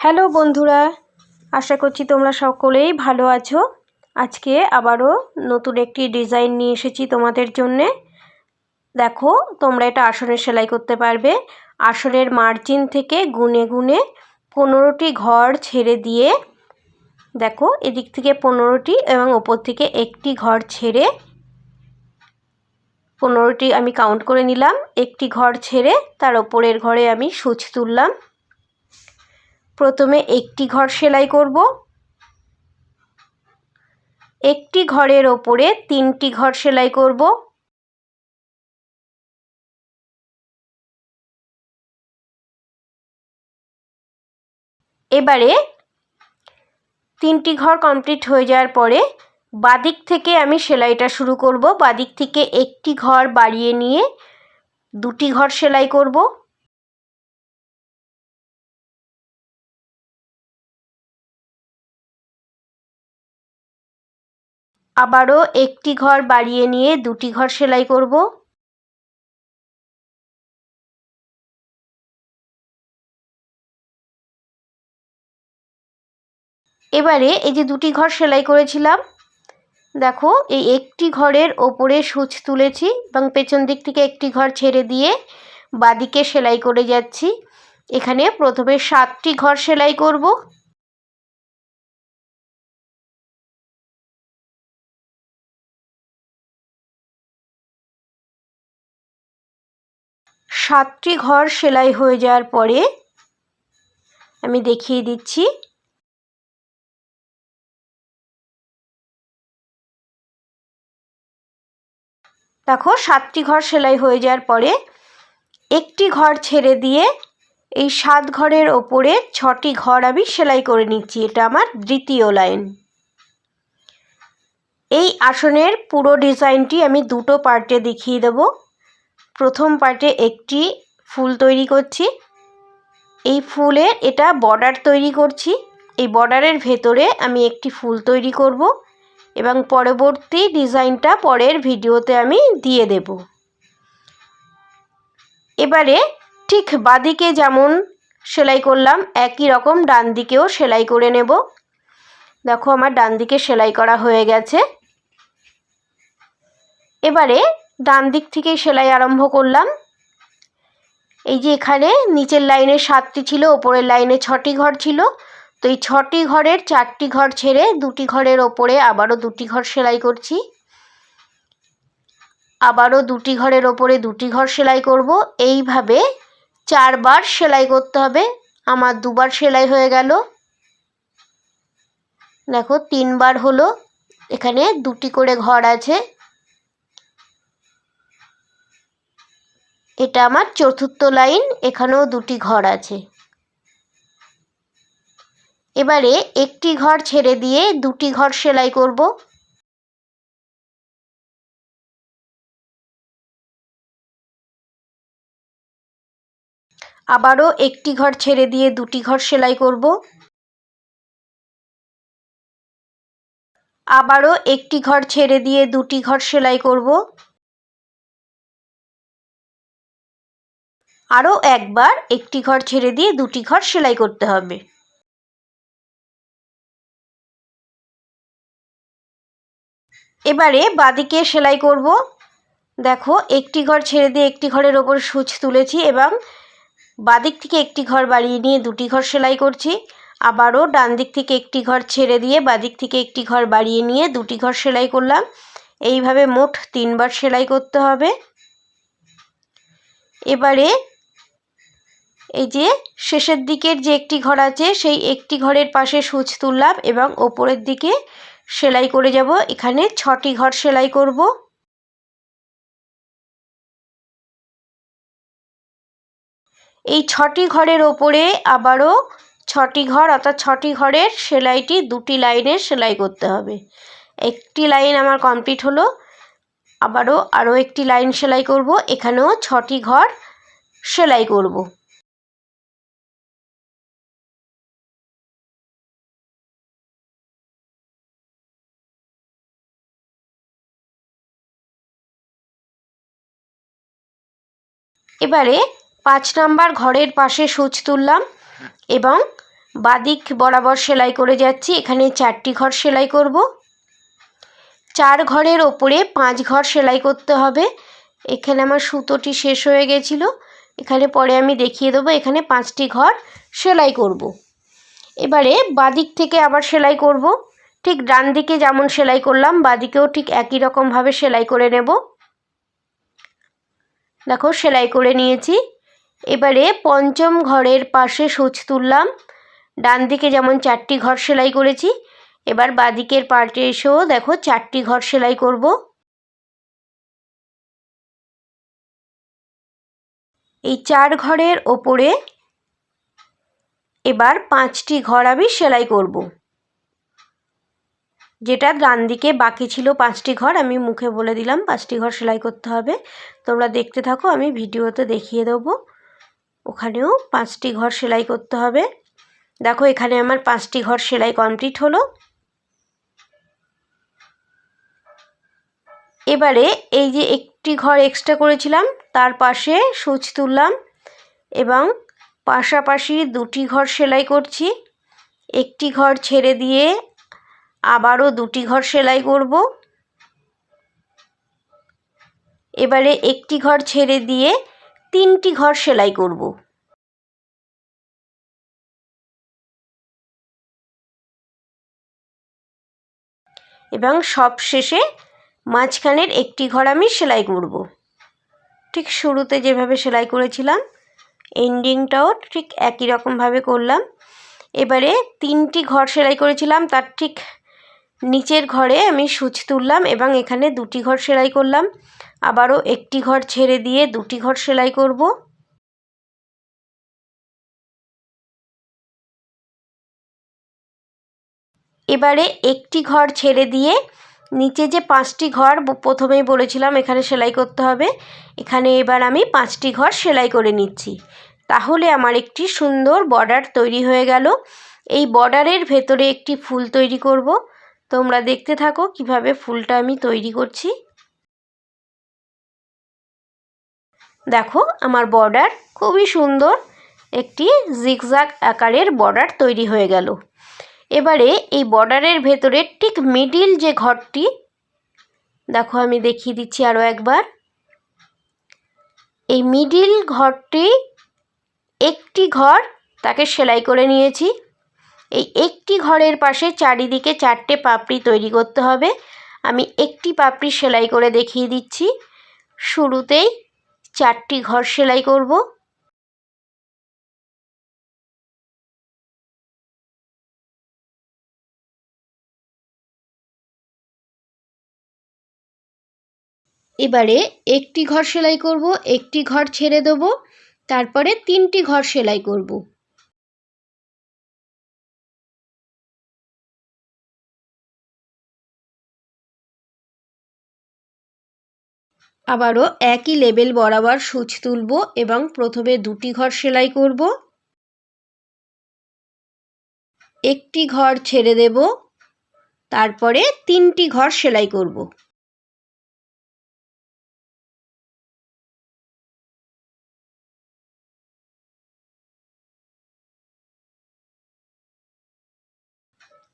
Hello বন্ধুরা, আশা করছি তোমরা সকলেই ভালো আছো। আজকে আবারও নতুন একটি ডিজাইন নিয়ে এসেছি তোমাদের জন্যে। দেখো, তোমরা এটা আসনের সেলাই করতে পারবে। আসনের মার্জিন থেকে গুনে গুনে পনেরোটি ঘর ছেড়ে দিয়ে, দেখো, এদিক থেকে পনেরোটি এবং ওপর থেকে একটি ঘর ছেড়ে, পনেরোটি আমি কাউন্ট করে নিলাম। একটি ঘর ছেড়ে তার ওপরের ঘরে আমি সুচ তুললাম। প্রথমে একটি ঘর সেলাই করব। একটি ঘরের ওপরে তিনটি ঘর সেলাই করব। এবারে তিনটি ঘর কমপ্লিট হয়ে যাওয়ার পরে বাদিক থেকে আমি সেলাইটা শুরু করব। বাদিক থেকে একটি ঘর বাড়িয়ে নিয়ে দুটি ঘর সেলাই করব। আবারও একটি ঘর বাড়িয়ে নিয়ে দুটি ঘর সেলাই করব। এবারে এই যে দুটি ঘর সেলাই করেছিলাম, দেখো এই একটি ঘরের ওপরে সূচ তুলেছি এবং পেছন দিক থেকে একটি ঘর ছেড়ে দিয়ে বাদিকে সেলাই করে যাচ্ছি। এখানে প্রথমে সাতটি ঘর সেলাই করব। সাতটি ঘর সেলাই হয়ে যাওয়ার পরে আমি দেখিয়ে দিচ্ছি। দেখো, সাতটি ঘর সেলাই হয়ে যাওয়ার পরে একটি ঘর ছেড়ে দিয়ে এই সাত ঘরের ওপরে ছটি ঘর আমি সেলাই করে নিচ্ছি। এটা আমার দ্বিতীয় লাইন। এই আসনের পুরো ডিজাইনটি আমি দুটো পার্টে দেখিয়ে দেব। প্রথম পার্টে একটি ফুল তৈরি করছি। এই ফুলের এটা বর্ডার তৈরি করছি। এই বর্ডারের ভেতরে আমি একটি ফুল তৈরি করব এবং পরবর্তী ডিজাইনটা পরের ভিডিওতে আমি দিয়ে দেব। এবারে ঠিক বাদিকে যেমন সেলাই করলাম, একই রকম ডান দিকেও সেলাই করে নেব। দেখো আমার ডান দিকে সেলাই করা হয়ে গেছে। এবারে ডান দিক থেকেই সেলাই আরম্ভ করলাম। এই যে এখানে নিচের লাইনে সাতটি ছিল, ওপরের লাইনে ছটি ঘর ছিল। তো এই ছটি ঘরের চারটি ঘর ছেড়ে দুটি ঘরের ওপরে আবারও দুটি ঘর সেলাই করছি। আবারও দুটি ঘরের ওপরে দুটি ঘর সেলাই করব। এইভাবে চারবার সেলাই করতে হবে। আমার দুবার সেলাই হয়ে গেল। দেখো, তিনবার হলো। এখানে দুটি করে ঘর আছে। এটা আমার চতুর্থ লাইন, এখানেও দুটি ঘর আছে। এবারে একটি ঘর ছেড়ে দিয়ে দুটি ঘর সেলাই করব। আবারও একটি ঘর ছেড়ে দিয়ে দুটি ঘর সেলাই করব। আবারও একটি ঘর ছেড়ে দিয়ে দুটি ঘর সেলাই করব। আরও একবার একটি ঘর ছেড়ে দিয়ে দুটি ঘর সেলাই করতে হবে। এবারে বাদিকে সেলাই করব। দেখো, একটি ঘর ছেড়ে দিয়ে একটি ঘরের ওপর সুচ তুলেছি এবং বাদিক থেকে একটি ঘর বাড়িয়ে নিয়ে দুটি ঘর সেলাই করছি। আবারও ডান দিক থেকে একটি ঘর ছেড়ে দিয়ে বাদিক থেকে একটি ঘর বাড়িয়ে নিয়ে দুটি ঘর সেলাই করলাম। এইভাবে মোট তিনবার সেলাই করতে হবে। এবারে এই যে শেষের দিকের যে একটি ঘর আছে, সেই একটি ঘরের পাশে সুচ তুললাম এবং ওপরের দিকে সেলাই করে যাব। এখানে ছটি ঘর সেলাই করব। এই ছটি ঘরের ওপরে আবারও ছটি ঘর, অর্থাৎ ছটি ঘরের সেলাইটি দুটি লাইনে সেলাই করতে হবে। একটি লাইন আমার কমপ্লিট হলো, আবারও আরও একটি লাইন সেলাই করব। এখানেও ছটি ঘর সেলাই করব। এবারে পাঁচ নাম্বার ঘরের পাশে সুচ তুললাম এবং বাদিক বরাবর সেলাই করে যাচ্ছি। এখানে চারটি ঘর সেলাই করব। চার ঘরের ওপরে পাঁচ ঘর সেলাই করতে হবে। এখানে আমার সুতোটি শেষ হয়ে গেছিল। এখানে পরে আমি দেখিয়ে দেবো এখানে পাঁচটি ঘর সেলাই করব। এবারে বাদিক থেকে আবার সেলাই করব। ঠিক ডান দিকে যেমন সেলাই করলাম, বাদিকেও ঠিক একই রকমভাবে সেলাই করে নেব। দেখো, সেলাই করে নিয়েছি। এবারে পঞ্চম ঘরের পাশে সুচ তুললাম। ডান দিকে যেমন চারটি ঘর সেলাই করেছি, এবার বাদিকের পার্টে এসেও দেখো চারটি ঘর সেলাই করব। এই চার ঘরের ওপরে এবার পাঁচটি ঘর আমি সেলাই করব। যেটা ডান দিকে বাকি ছিল পাঁচটি ঘর, আমি মুখে বলে দিলাম পাঁচটি ঘর সেলাই করতে হবে। তোমরা দেখতে থাকো, আমি ভিডিওতে দেখিয়ে দেবো। ওখানেও পাঁচটি ঘর সেলাই করতে হবে। দেখো, এখানে আমার পাঁচটি ঘর সেলাই কমপ্লিট হলো। এবারে এই যে একটি ঘর এক্সট্রা করেছিলাম, তার পাশে সুচ তুললাম এবং পাশাপাশি দুটি ঘর সেলাই করছি। একটি ঘর ছেড়ে দিয়ে আবারও দুটি ঘর সেলাই করব। এবারে একটি ঘর ছেড়ে দিয়ে তিনটি ঘর সেলাই করব। এবং সব শেষে মাঝখানের একটি ঘর আমি সেলাই করব। ঠিক শুরুতে যেভাবে সেলাই করেছিলাম এন্ডিংটাও ঠিক একই রকমভাবে করলাম। এবারে তিনটি ঘর সেলাই করেছিলাম, তার ঠিক নিচের ঘরে আমি সুচ তুললাম এবং এখানে দুটি ঘর সেলাই করলাম। আবারও একটি ঘর ছেড়ে দিয়ে দুটি ঘর সেলাই করব। এবারে একটি ঘর ছেড়ে দিয়ে নিচে যে পাঁচটি ঘর প্রথমেই বলেছিলাম এখানে সেলাই করতে হবে। এখানে এবার আমি পাঁচটি ঘর সেলাই করে নিচ্ছি। তাহলে আমার একটি সুন্দর বর্ডার তৈরি হয়ে গেল। এই বর্ডারের ভেতরে একটি ফুল তৈরি করব। তোমরা দেখতে থাকো কীভাবে ফুলটা আমি তৈরি করছি। দেখো, আমার বর্ডার খুবই সুন্দর, একটি জিগজাগ আকারের বর্ডার তৈরি হয়ে গেল। এবারে এই বর্ডারের ভেতরে ঠিক মিডিল যে ঘরটি, দেখো আমি দেখিয়ে দিচ্ছি আরও একবার। এই মিডিল ঘরটি একটি ঘর, তাকে সেলাই করে নিয়েছি। এই একটি ঘরের পাশে চারিদিকে চারটে পাপড়ি তৈরি করতে হবে। আমি একটি পাপড়ি সেলাই করে দেখিয়ে দিচ্ছি। শুরুতেই চারটি ঘর সেলাই করব। এবারে একটি ঘর সেলাই করব, একটি ঘর ছেড়ে দেবো, তারপরে তিনটি ঘর সেলাই করব। আবারও একই লেবেল বরাবর সূচ তুলব এবং প্রথমে দুটি ঘর সেলাই করব। একটি ঘর ছেড়ে দেব, তারপরে তিনটি ঘর সেলাই করব।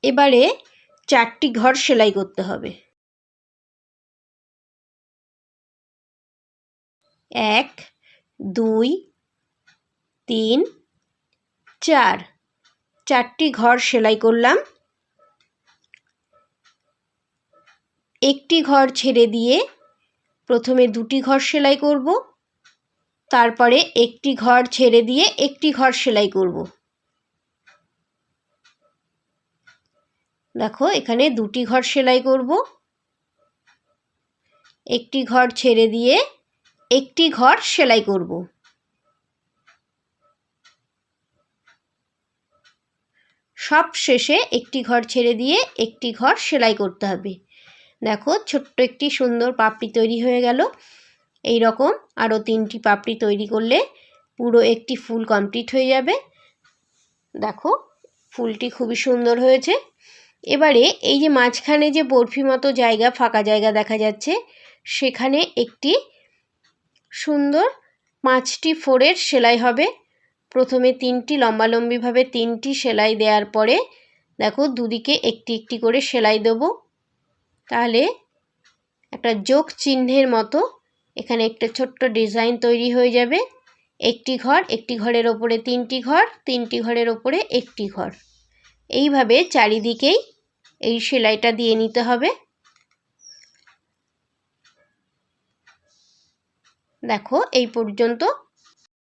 এবারে চারটি ঘর সেলাই করতে হবে। এক, দুই, তিন, চার। চারটি ঘর সেলাই করলাম। একটি ঘর ছেড়ে দিয়ে প্রথমে দুটি ঘর সেলাই করব। তারপরে একটি ঘর ছেড়ে দিয়ে একটি ঘর সেলাই করব। দেখো, এখানে দুটি ঘর সেলাই করব। একটি ঘর ছেড়ে দিয়ে একটি ঘর সেলাই করব। সব শেষে একটি ঘর ছেড়ে দিয়ে একটি ঘর সেলাই করতে হবে। দেখো, ছোট্ট একটি সুন্দর পাপড়ি তৈরি হয়ে গেল। এই রকম আরও তিনটি পাপড়ি তৈরি করলে পুরো একটি ফুল কমপ্লিট হয়ে যাবে। দেখো, ফুলটি খুবই সুন্দর হয়েছে। এবারে এই যে মাঝখানে যে বরফি মতো জায়গা, ফাঁকা জায়গা দেখা যাচ্ছে, সেখানে একটি সুন্দর। পাঁচটি ফোরের সেলাই হবে। প্রথমে তিনটি, লম্বালম্বিভাবে তিনটি সেলাই দেওয়ার পরে দেখো দুদিকে একটি একটি করে সেলাই দেবো। তাহলে একটা যোগ চিহ্নের মতো এখানে একটা ছোট্ট ডিজাইন তৈরি হয়ে যাবে। একটি ঘর, একটি ঘরের ওপরে তিনটি ঘর, তিনটি ঘরের ওপরে একটি ঘর। এইভাবে চারিদিকেই এই সেলাইটা দিয়ে নিতে হবে। দেখো এই পর্যন্ত